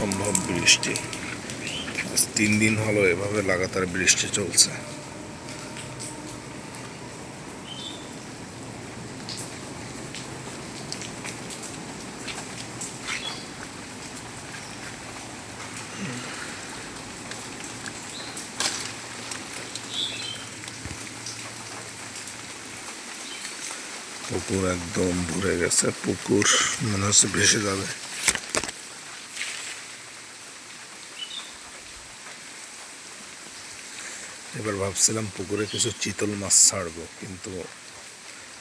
অসম্ভব বৃষ্টি। তিন দিন হলো এভাবে লাগাতার বৃষ্টি চলছে। পুকুর একদম ভরে গেছে, পুকুর মনে হচ্ছে ভেসে যাবে। এবার ভাবছিলাম পুকুরে কিছু চিতল মাছ ছাড়বো, কিন্তু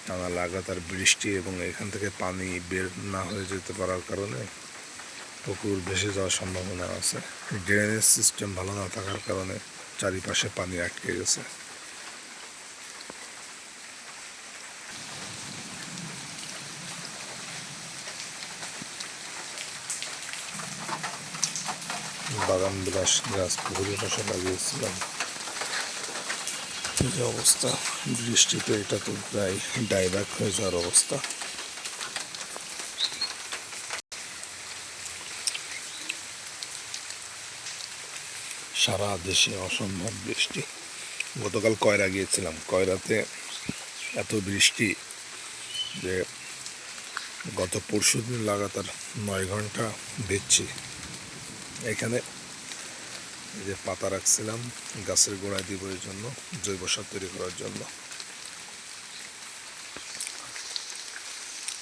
টানা লাগাতার বৃষ্টি এবং এখান থেকে পানি বের না হয়ে যেতে পারার কারণে পুকুর ভেসে যাওয়ার সম্ভাবনা আছে। ড্রেনেজ সিস্টেম ভালো না থাকার কারণে চারিপাশে পানি আটকে গেছে। বাগান বিলাস গাছ পুকুরের পাশে লাগিয়েছিলাম। যে অবস্থা বৃষ্টিতে এটা তো প্রায় ডাইব্যাক হয়ে যাওয়ার অবস্থা। সারা দেশে অসম্ভব বৃষ্টি। গতকাল কয়রা গিয়েছিলাম, কয়রাতে এত বৃষ্টি যে গত পরশু দিন লাগাতার নয় ঘণ্টা দিচ্ছি। এখানে এই যে পাতা রাখছিলাম, গাছের গোড়ায় দিব এর জন্য, জৈব সার তৈরি করার জন্য।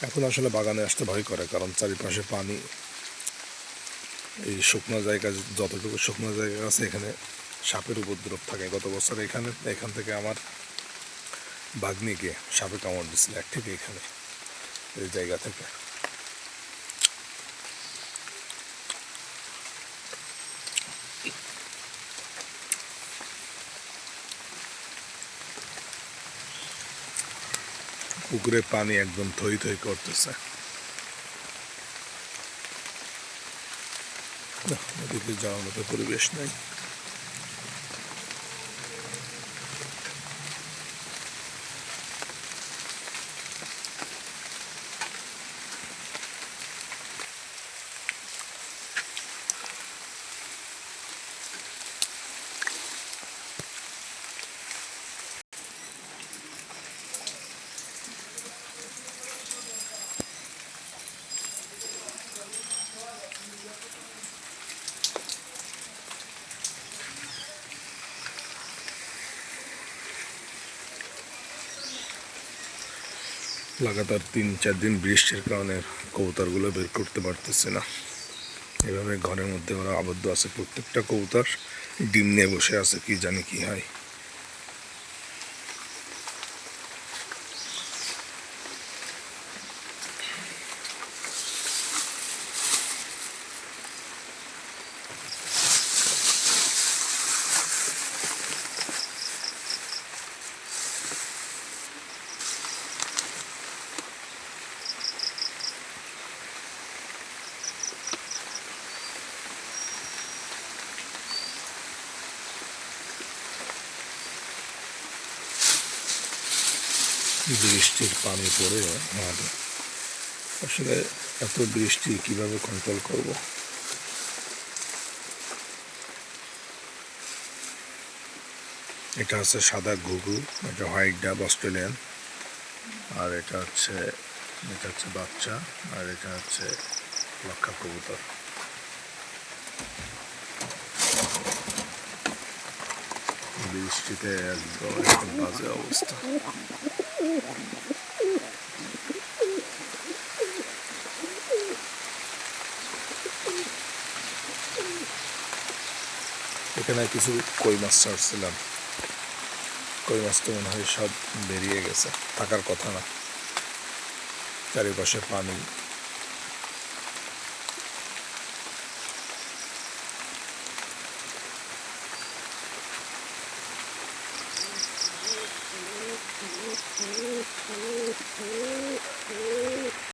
এখন আসলে বাগানে আসতে ভয় করে, কারণ চারিপাশে পানি, এই শুকনো জায়গা, যতটুকু শুকনো জায়গা আছে, এখানে সাপের উপদ্রব থাকে। গত বছর এখানে, এখান থেকে আমার বাগ্নিকে সাপে কামড় দিছিল এক থেকে এখানে, এই জায়গা থেকে। পুকুরে পানি একদম থই থই করতেছে। নদীতে যাওয়ার মতো পরিবেশ নেই। লাগাতার তিন, চার দিন বৃষ্টির কারণে কবুতরগুলো বের করতে পারতেছে না। এভাবে ঘরের মধ্যে ওরা আবদ্ধ আছে। প্রত্যেকটা কবুতর ডিম নিয়ে বসে আছে, কি জানি কি হয়। বৃষ্টির পানি পড়ে আর আসলে এত বৃষ্টি কীভাবে কন্ট্রোল করব? এটা হচ্ছে সাদা ঘুঘু, এটা হোয়াইট ডাব অস্ট্রেলিয়ান, আর এটা হচ্ছে এটা হচ্ছে বাচ্চা, আর এটা হচ্ছে লক্ষা কবুতর। বৃষ্টিতে একদম বাজে অবস্থা। এখানে কিছু কই মাছ ছাড়ছিলাম। কই মাছ তো মনে হয় সব বেরিয়ে গেছে, থাকার কথা না। চারিপাশে পানি Hey, hey, hey, hey.